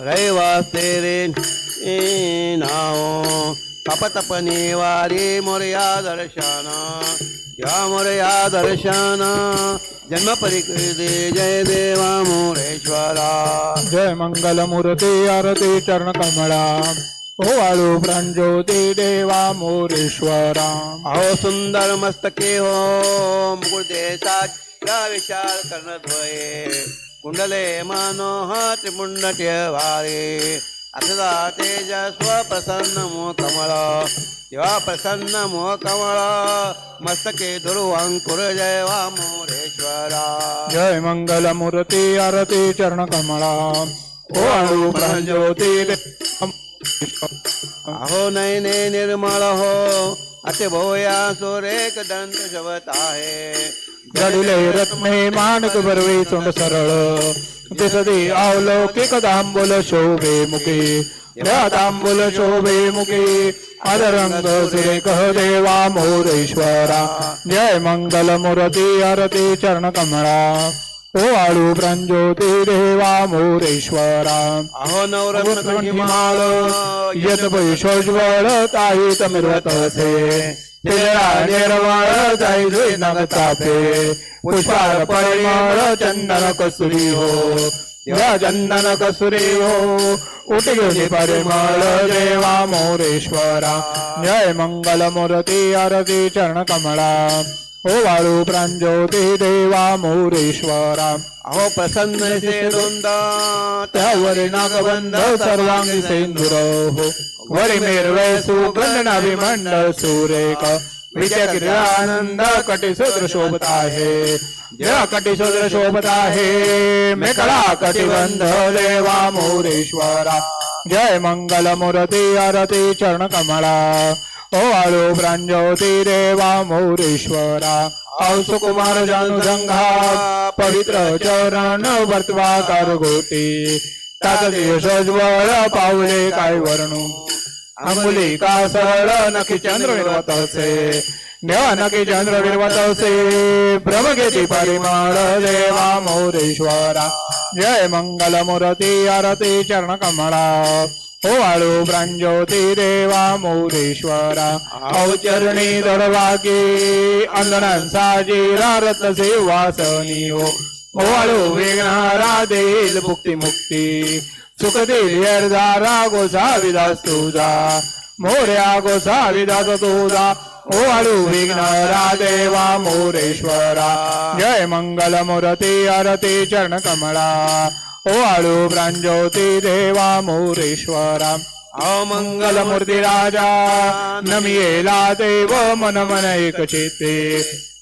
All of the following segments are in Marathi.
रैवास्ते रे ए नाव पापतपने वारी मोरया दर्शन या मोरया दर्शन जन्म परिकृते जय देवा मोरेश्वरा। जय मंगल मूर्ती आरती चरण कमळा ओवाळू प्रांजोती देवा मोरेश्वरा। अहो सुंदर मस्तके हो मुकुटे साग्र विशाल कर्णध्वये कुंडले ठेवारे अथदा तेजस्व प्रसन्न मोह कमळ प्रसन्न मोह कमळ मस्तके दुर्वांकुर जय वा मोरेश्वरा जय मंगल मूर्ती आरती चरण कमळा ओवाळू प्रांजोती देवा अहो नयने निर्मळ हो असे भोया सुरेख दंत शवत आहे जडिले रत्ने माणक बरवे चोंड सरळ. दिसते अवलौकिक दांबुल शोभे मुखे. त्या दांबुल शोभे मुखे. अदरंग सुरेख देवा मोरेश्वरा. जय मंगल मूर्ती आरती चरण कमळा. ओ आळू प्रांजोती देवा मोरेश्वरा. अहो नवरत्न हिमाळ यत पैशोज्वळ ताई तमिरवत असे. तेरा निर्मळ जाई जुई नग तापे पुष्पार परिमळ चंदन कसुरी हो या चंदन कसुरी हो उठ घेऊन परिमळ देवा मोरेश्वरा जय मंगल मूर्ती आरती चरण कमळा वाळू प्रांजोती देवा मोरेश्वरा. अहो प्रसन्न त्यावर नागबंध सर्वांगी सेंदुर हो वरी मेरवे सुगंध नाभिमंडळ सुरेख. विद्या आनंद कटी सुद्र शोभत आहे. जया कटी सुद्र शोभत आहे. मेकळा कटिबंध देवा मोरेश्वरा. जय मंगल मूर्ती आरती चरण कमळा ओ आलो प्रांजोती देवा मोरेश्वरा कुमार सुकुमार पवित्र चरण वर्तवा कारगोटी तात यशोज्वळ पावले काय वर्णू अंगुली का सरळ नखी चंद्र निर्वत असे देवा नखी चंद्र निर्वत असे ब्रह्मगेती परिमळ देवा मोरेश्वरा जय मंगल मुरती आरती चरण कमळा ओ आळू प्रांजोती देवा मोरेश्वरा औ चरणी दडवागे अंगणांसाजी रत्न सेवासनी हो. ओ वेगणारा देईल मुक्ती मुक्ती सुख देईल यरदारा गोसा विदास तुझा. मोर्या गोसा विदास तुझा ओ आळू विघ्नरा देवा मोरेश्वरा. जय मंगल मुरती आरती चरण कमळा. ओ आळू प्रांजोती देवा मोरेश्वरा. अमंगल मूर्ती राजा नमियेला देव मन मन एक चित्ते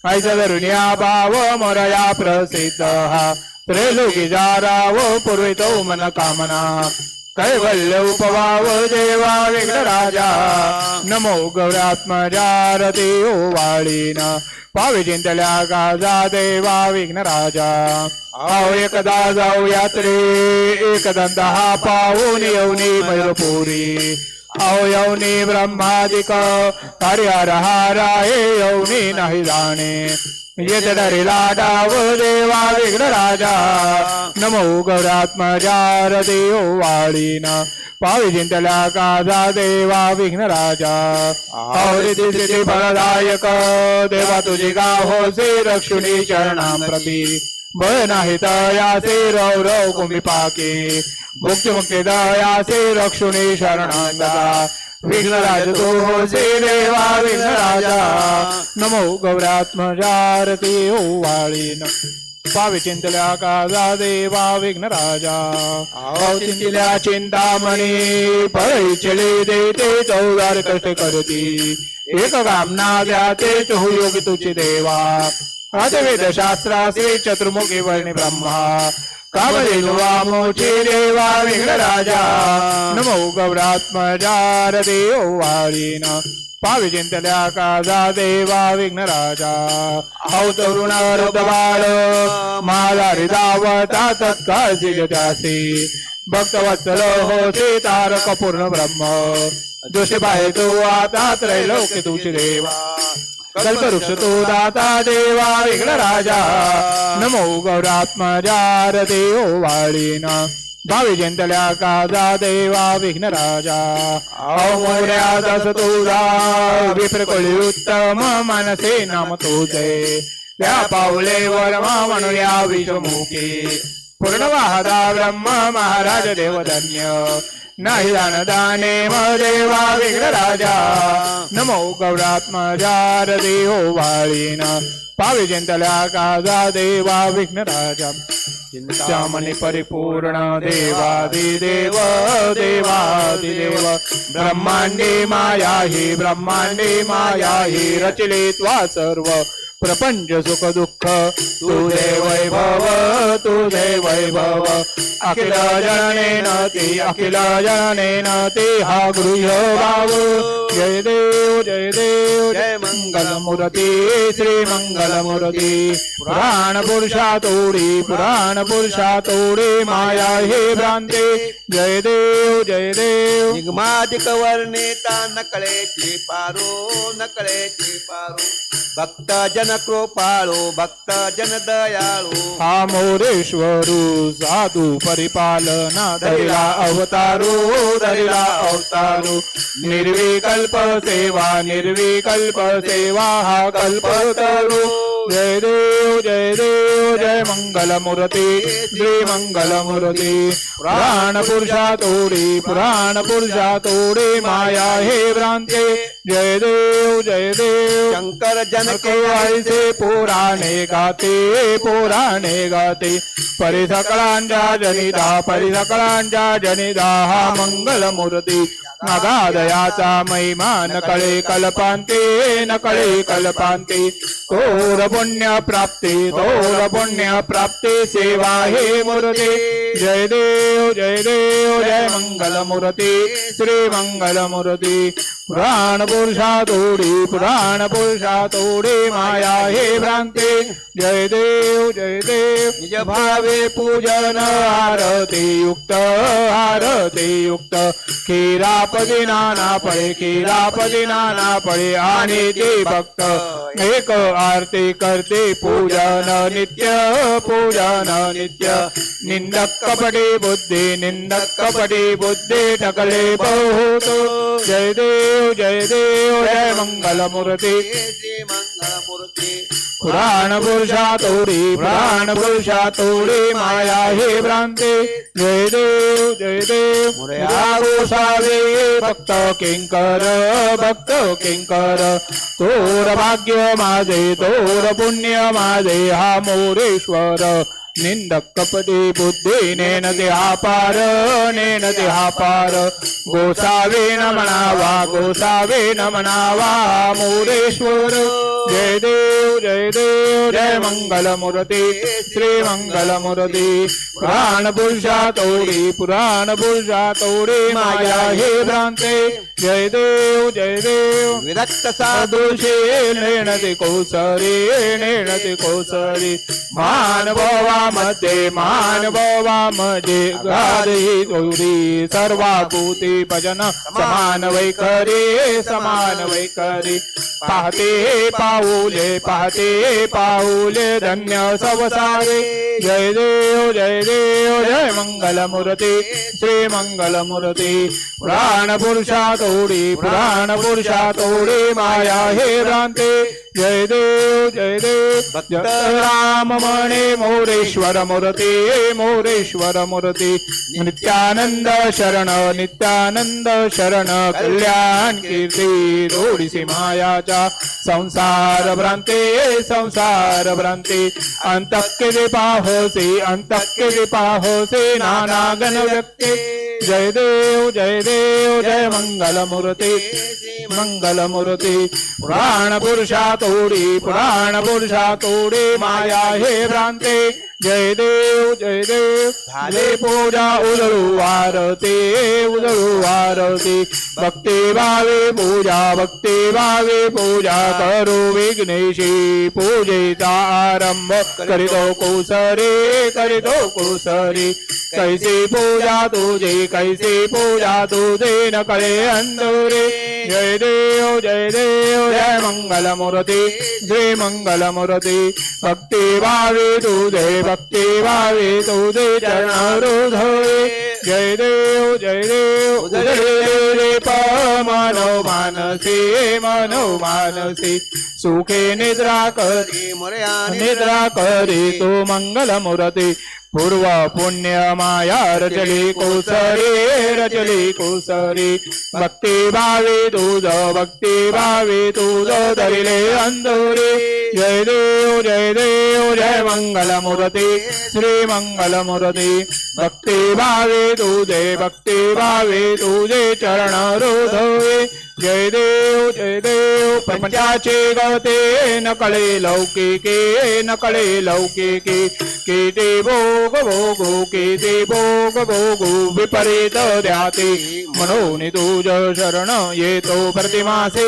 ऐसा धरुनिया भाव मरया प्रसिद्ध. हा त्रेलोकी जाराव पूर्वितो मन कामना. कैवल्य उपवाव देवा विघ्न राजा. नमो गौरात्मजारती ओ वाळीन. पावी चिंतल्या गाजा देवा विघ्न राजा. आओ एकदा जाऊ यात्रे एकदंदा हा पाहून येऊनी मयूरपुरी आओ यवनी ब्रह्मादिक हरिहर हाराये यवनी नाही जाणे. येत डरिला डाव देवा विघ्न राजा नमो गौरात्मजार देव वाळीन पावी जिंतल्या काजा देवा विघ्न राजा आवृत्ती फलदायक देवा तुझी गाव से रक्षुणी चरणां प्रती भय नाही तयासे रव रव कुंभी पाके मुक्ती मुक्ती दयासे रक्षुणी शरणांगा विघ्नराज तो होसे देवा विघ्नराजा नमो गौरात्मजारती ओ वाळीन। पावी चिंतल्या काजा देवा विघ्नराजा। आओ चिंतल्या चिंतामणी पळी चले देते चौदार कष्ट करती। एक कामना द्या ते चहु योगी तुझी देवा। वेद शास्त्रासे चतुर्मुखी वर्णी ब्रह्मा। कामधेनुवा मोचे देवा विघ्न राजा नमो गौरात्मजार देव वाळीन पावी चिंतल्या काजा देवा विघ्न राजा हौ तरुण बाळ मालारी दावता तत्काळ त्यासी भक्तवत्सल होते तारक पूर्ण ब्रह्म। दृष्टी पाहे तू आता त्रैलोक्य तुझी देवा कल्पवृक्ष तो दाता देवा विघ्न राजा नमो गौरात्मजार देव वाळीन भावी जंतल्या काजा देवा विघ्न राजा मोर्या दस तुझा विप्रकुळी उत्तम मनसे नाम तुझे त्या पावले वर्मा म्हणूया विषमुखी पूर्णवाहदा ब्रह्म महाराज देवधन्य। नाही दाने म देवा विघ्न राजा. नमो गौरात्मजार देहो वाळीन पावे जंतल्या काजा देवा विघ्न राजा. चिंतामणी परिपूर्ण देवादिदेव देवादिदेव. ब्रह्मांडे माया हि ब्रह्मांडे माया हि रचले त्वा सर्व. प्रपंच सुख दुःख तुझे वैभव तुझे वैभव. अखिल जननेन ते अखिल जननेन ते हा गृह्य भाव जय देव जय देव जय मंगल. मूर्ती श्री मंगल मूर्ती. पुराण पुरुषा तोडी पुराण पुरुषा तोडे माया हे भ्रांते. जय देव जय देव. निगमाधिक वर्णिता नकळेची पारो नकळेची पारो. भक्त जन कृपाळू भक्त जन दयाळू हा मोरेश्वरू साधू परिपालना धरिला अवतारू धरिला अवतारू निर्विकल्प सेवा निर्विकल्प सेवा हा कल्पतरू जय देव जय देव जय मंगल मूर्ती श्री मंगल मूर्ती पुराण पुरुषा तोडी पुराण पुरुषा तोडी माया हे भ्रांते जय देव जय देव शंकर जन के आईचे पुराणे गाते पुराणे गाते. परिसकळांच्या जनिता परिसकळांच्या जनिता हा मंगल मूर्ती नगादयाचा महिमा नकळे कल्पांते नकळे कल्पांते. तोर पुण्य प्राप्ती तोर पुण्य प्राप्ते सेवा हे मुरते. जय देव जय देव जय मंगल मुरते श्री मंगल मुरते. पुराण पुरुषा तोडी पुराण पुरुषा तोडी माया हे भ्रांते. जय देव जय देव निज भावे पूजन आरती युक्त आरती युक्त। खीरापदी नाना पळे खीरापदी नाना पडे आणि ते भक्त। एक आरती करते पूजन नित्य पूजन नित्य। निंदक कपटी बुद्धी निंदक कपटी बुद्धी टकले बहुत। जय देव जय देव जय मंगल मूर्ती। श्री मंगल मूर्ती पुराण पुरुषा तोडी पुराण पुरुषा तोडी माया हे भ्रांते. जय देव जय देव. मोरया गोसावे भक्त किंकर भक्त किंकर. तोर भाग्य माझे तोर पुण्य माझे हा मोरेश्वर. निंदक कपटी बुद्धी नेन ते हा पार नेन ते हा पार गोसावे न म्हणावा गोसावे न म्हणावा मोरेश्वर जय देव जय देव जय मंगल मूर्ती श्री मंगल मूर्ती पुराण पुरुषा तोडी पुराण पुरुषा तोडी माया हे भ्रांते जय देव जय देव विरक्त साधू साधुषे नेणते कोसरी नेणते गौरी सर्वाभूती भजन समान वैखरी समान वैखरी। पाहते पाऊले पाहते पाऊले धन्य सवसारे जय देव जय देव जय मंगल मूर्ती श्री मंगल मूर्ती पुराण पुरुषा तोडी पुराण पुरुषा तोडी माया हे भ्रांते। जय देव जय देव भक्त राम म्हणे मोरेश्वर मूर्ती मोरेश्वर मूर्ती नित्यानंद शरण नित्यानंद शरण कल्याण कीर्ती दोडीसी मायाच्या संसार भ्रांते संसार भ्रांते अंतक्के पाहोसे अंतक्के पाहोसे नाना गण व्यक्ते। जय देव जय देव जय मंगल मूर्ती मंगल मूर्ती पुराण पुरुषा तोडी पुराण पुरुषा तोडी माया हे भ्रांते। जय देव जय देव झाले पूजा उजळू वारते उजळू वारते भक्ती भावे पूजा भक्ती भावे पूजा करू विघ्नेशी पूजेचा आरंभ करीतो कुसरे करीतो कुसरे कैसी पूजा तुझे कैसी पूजा तुझे न कळे अंधुरे जय जय देव जय देव जय मंगल मूर्ती श्री मंगल मूर्ती भक्ती भावे तुझे भक्ती भावे तुझे चरण हृदये जय देव जय देव उदरे मानव मानसी मानव मानसी। सुखे निद्रा करी मोरया निद्रा करी तू मंगल मूर्ती। पूर्व पुण्य माया रचली कुसरी रचली कुसरी। भक्ती भावी तुझ भक्ती भावी तुझ धरिले अंधुरी। जय देव जय देव जय मंगल मूर्ती श्री मंगल मूर्ती भक्ती भावे तुझे भक्ती भावे तुझे चरण हृदये जय देव जय देव पंचाचे गवते नकळे लौकिके नकळे लौकिके दे भोग भोगो केते भोग भोगो विपरीत द्याते म्हणून तुझ शरण येतो प्रतिमासे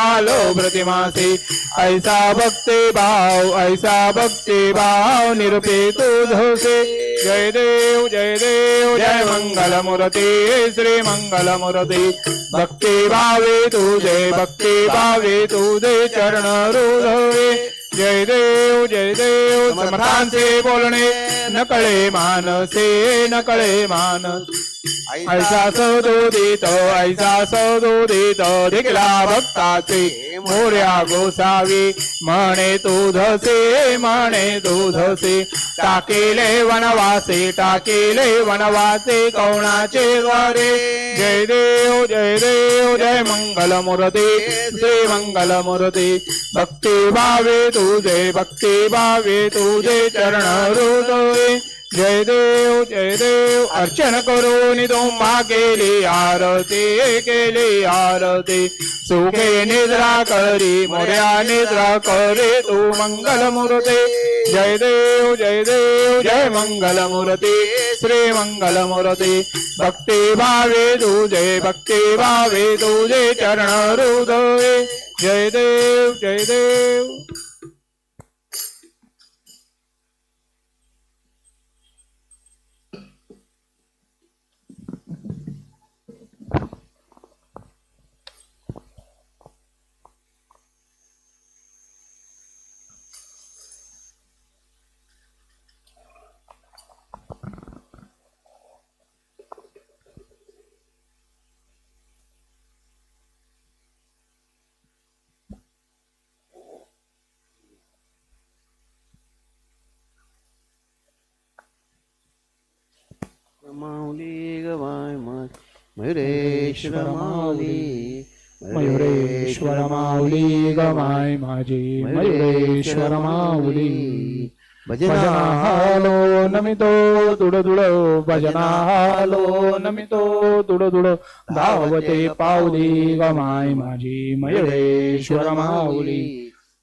आलो प्रतिमासे ऐसा भक्ते भाव ऐसा भक्ते भाव निरुपे तुझसे। जय देव जय देव जय मंगल मूर्ती श्री मंगल मूर्ती भक्ती भाव तुझे भक्ती भावे तुझे चरण रुधवे. जय देव जय देव समर्थांचे बोलणे. नकळे मानसे नकळे मानस. ऐसा सदोदित ऐसा सदोदित दिगला भक्ताचे मोर्या गोसावी. म्हणे तुझसे म्हणे तुझसे टाकेले वनवासे टाकेले वनवासे कौणाचे द्वारे. जय देव जय देव जय मंगल मुरते जय मंगल मुरते भक्ती भावे तुझे भक्ती भावे तुझे चरण हृदये जय देव जय देव अर्चन करून तुम्हा केली आरती केली आरती. सुखे निद्रा करी मोर्या निद्रा करे तू मंगल मूर्ती. जय देव जय देव जय मंगल मूर्ती श्री मंगल मूर्ती. भक्ती भावे तुझे भक्ती भावे तुझे चरण हृदय. जय देव जय देव माऊली गवाय माय मयुरेश्वर माऊली मयुरेश्वर माऊली गमाय माझी मयुरेश्वर माऊली भजनाहालो नमितो दुड दुड भजनाहालो नमितो दुड दुड धावते पाऊली गमाय माझी मयुरेश्वर माऊली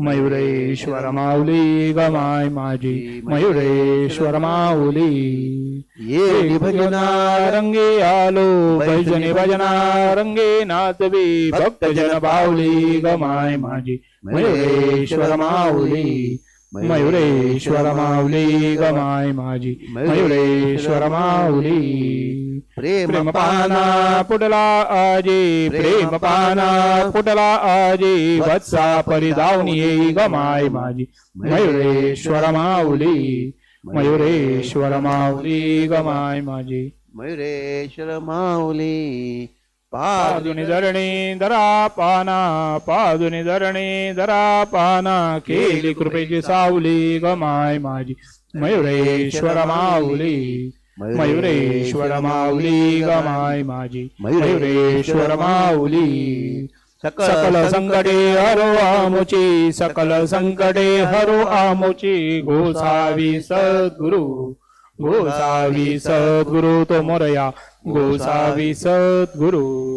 मयुरेश्वर माऊली गमाय माझी मयुरेश्वर माऊली ये भजना रंगे आलो भजने भजना रंगे नाचवी भक्त जन बावली गमाय माझी मयुरेश्वर माऊली मयुरेश्वर माऊली गमाय माझी मयुरेश्वर माऊली प्रेम पाना पुटला आजी प्रेम पाना पुटला आजी वत्सा परिधावनी येई गमाय माझी मयुरेश्वर माऊली मयुरेश्वर माऊली गमाय माझी मयुरेश्वर माऊली पादुनी धरणी धरा पाना पादुनी धरणी धरा पाना केली कृपेची सावली गमाय माझी मयुरेश्वर माऊली मयुरेश्वर माऊली गमाय माझी. मयुरेश्वर माऊली. सकल संकटे हरो आमुची सकल संकटे हरो आमुची. गोसावी सद्गुरु गोसावी सद्गुरु तो मोरया. गोसावी सद्गुरु.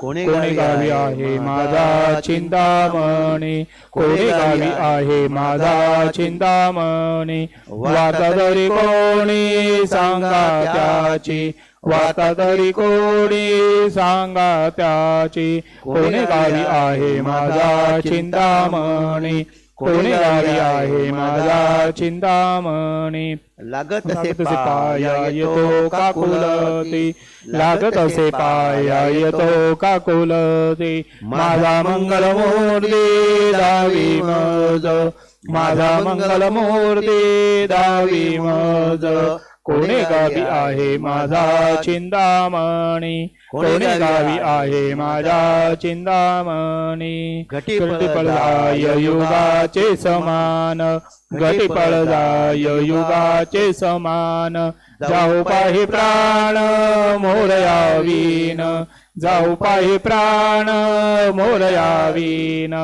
कोणी गावी आहे माझा चिंतामणी? कोणी गावी आहे माझा चिंतामणी? वार्ता जरी कोणी सांगा त्याची? वार्ता तरी कोणी सांगा त्याची? कोणी गावी आहे माझा चिंतामणी? कोणी गावी आहे माझा चिंतामणी. लागत असे पाया येतो का कुलती. लागत असे पाया येतो का कुलती. माझा मंगल मूर्ती दावी मज. माझा मंगल मूर्ती दावी मज. कोणे गावी आहे माझा चिंतामणी? कोणे गावी आहे माझा चिंतामणी? घटी पळजाय युगाचे समान. घटी पळजाय युगाचे समान. जाऊ पाहि प्राण मोरयावीन जाऊ पाहि प्राण मोरयावीन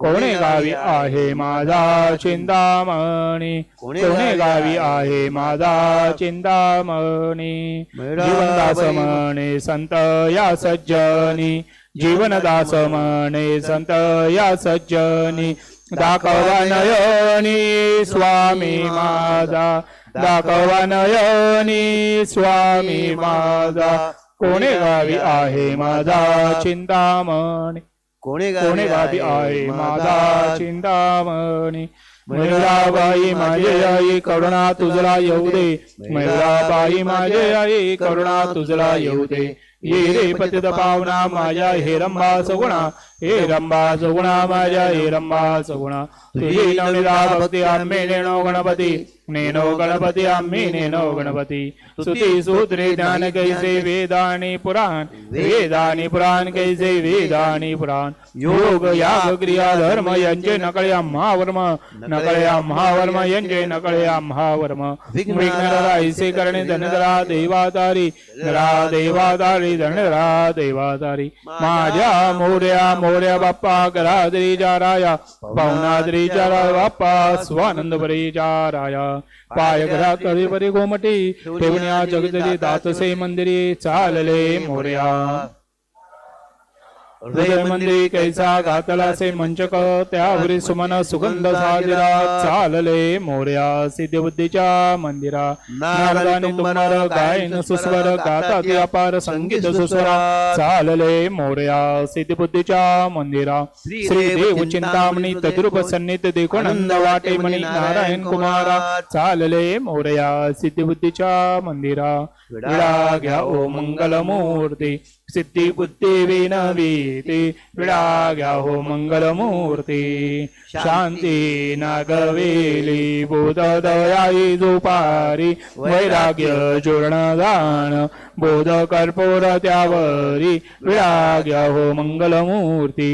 कोणे गावी आहे माझा चिंतामणी? कोणे गावी आहे माझा चिंतामणी? जीवनदास म्हणे संत या सज्जनी जीवनदास म्हणे संत या सज्जनी दाखवा नयनी स्वामी माझा दाखवा नयनी स्वामी माझा कोणे गावी आहे माझा चिंतामणी? कोणे कोणे गावी आहे माझा चिंतामणी? मयुराबाई माझे आई करुणा तुझला येऊ दे. मयुराबाई माझे आई करुणा तुझला येऊ दे. ये रे पतित पावना माझ्या हे रंबा सगुणा हे रंबा सगुणा माझ्या हे रंबा सगुणा तुझी नवनिदा भक्ती आम्ही नेनो गणपती नेनो गणपती आम्ही नेनो गणपती स्तुती सूत्रे ज्ञान कैसे वेदानी पुराण वेदानी पुराण कैसे वेदानी पुराण योग याग क्रिया धर्म यांचे नकळे आम्हा वर्म नकळे आम्हा वर्म यांचे नकळे आम्हा वर्म विघ्नरा ऐसे करणे धनधरा देवातारी धरा देवातारी धनधरा देवातारी माझ्या मोर्या मोर्या बाप्पा घरादरी जाराया पावनादरी जारा बाप्पा स्वानंद बरी जाराया पाय घरा करी बरी गोमटी ठेवण्या जगदली दातसे मंदिरी चालले मोर्या. हृदय मंदिरी कैसा घातला से मंचक त्यावरी सुमन सुगंध साजरा चालले मोर्या सिद्धबुद्धीच्या मंदिरा. नारदाने तुमार गायन सुस्वर गातात अपार संगीत सुस्वरा चालले मोर्या सिद्धबुद्धीच्या मंदिरा. श्री देव चिंतामणी तद्रुप सन्नित देखोनंद वाटे मणी नारायण कुमारा चालले मोर्या सिद्धबुद्धीच्या मंदिरा. विडा घ्या ओ मंगल मूर्ती सिद्धी बुद्धी विनवीती विडा घ्या हो मंगलमूर्ती. शांती नागवेली बोध दयाई दुपारी वैराग्य चूर्ण दान बोध कर्पूर त्यावरी विडा घ्या हो मंगलमूर्ती.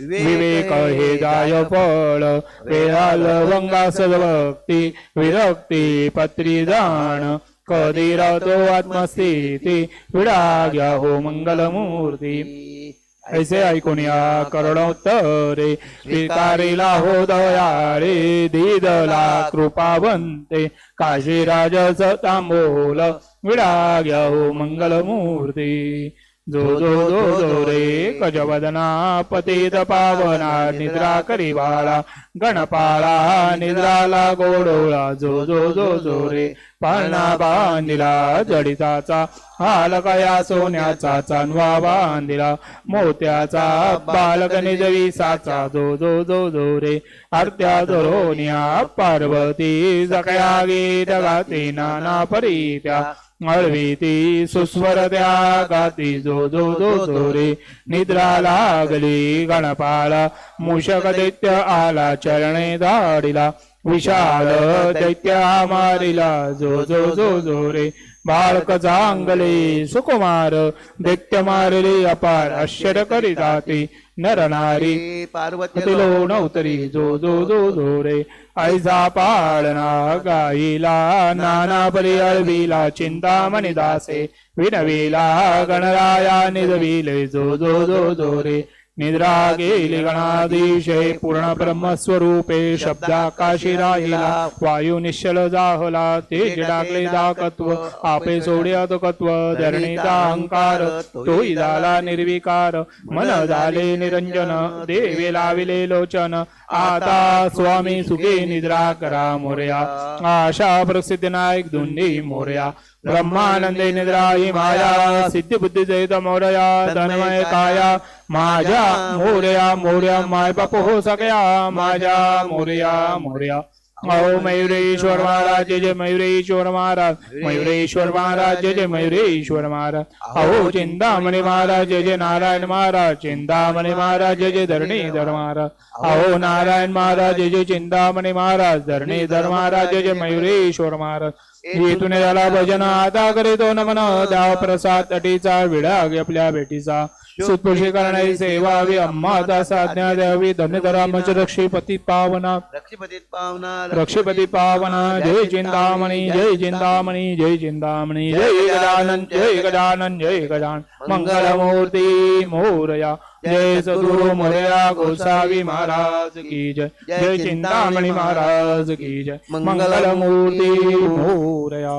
विवेक हे जाय फळ वेळाल गंगा सदभक्ती विरक्ती पत्री जाण. कधी राहतो आत्मस्थिती विडा घ्या हो मंगलमूर्ती. ऐसे ऐकून या तरे स्वीकारिला हो दयारे दिदला कृपावंते काशीराज तांबोल विडा घ्या हो मंगलमूर्ती। जो जो जो जो रे गजवदना पतित पावना निद्रा करी बाळा गणपाळा निद्राला गोडोळा जो जो जो जो रे पाळणा बांधिला जडिताचा हालकया सोन्याचा चांदवा बांधिला मोत्याचा बालक निजविसाचा जो जो जो जो रे. आरत्या जोरोनिया पार्वती जकया गीत गाती नाना परीत्या अळवीती सुस्वर त्या गाती जो जो जो जो रे. निद्रा लागली गणपाला मुषक दैत्य आला चरणे धाडिला विशाल दैत्या मारिला जो जो जो जो रे. बाळक जांगले सुकुमार दैत्य मारले अपार आश्चर्य करीताती नर नारी पार्वती लो नवतरी जो जो जो जो रे. ऐसा पाळणा गाईला नाना बरी अळविला चिंतामणी दासे. विनविला गणराया निजविले जो जो जो जो रे. निद्रा गेली गणाधीशे पूर्ण ब्रह्मस्वरूपे शब्दाकाशी राहिला वायू निश्चल जाहला तेज डाकले दाकत्व आपे सोडे अतकत्व धरणीचा अहंकार तोही झाला निर्विकार मन झाले निरंजन देवे लाविले लोचन आता स्वामी सुखे निद्रा करा मोर्या आशा प्रसिद्ध नायक दोन्ही मोर्या ब्रह्मानंदे निद्रा ही माया सिद्धी बुद्धी जैत मोरया तन्मय काया माझ्या मोर्या मोर्या माय बाप हो सगळ्या माझ्या मोर्या मोर्या. अहो मयुरेश्वर महाराज जय मयुरेश्वर महाराज. मयुरेश्वर महाराज जय जय मयुरेश्वर महाराज. अहो चिंतामणी महाराज जय जय नारायण महाराज. चिंतामणी महाराज जय जय धरणीधर महाराज. अहो नारायण महाराज जय जय चिंतामणी महाराज. धरणीधर महाराज जय जय मयुरेश्वर महाराज. येथून झाला भजन आता करीतो नमन. द्याव प्रसाद अटीचा विडाग आपल्या भेटीचा. सुतपुषी करणारी सेवा हवी अम्माचा साज्ञा द्यावी धन्यधरामच रक्षीपती पावना। रक्षपतीत पावना रक्षपती पावना जय चिंतामणी जय चिंतामणी जय चिंतामणी जय गजानन जय गजानन जय गजान मंगलमूर्ती मोरया। जय सद्गुरु मोरया गोसावी महाराज की जय। जय चिंतामणी महाराज की जय। मंगलमूर्ती मोरया।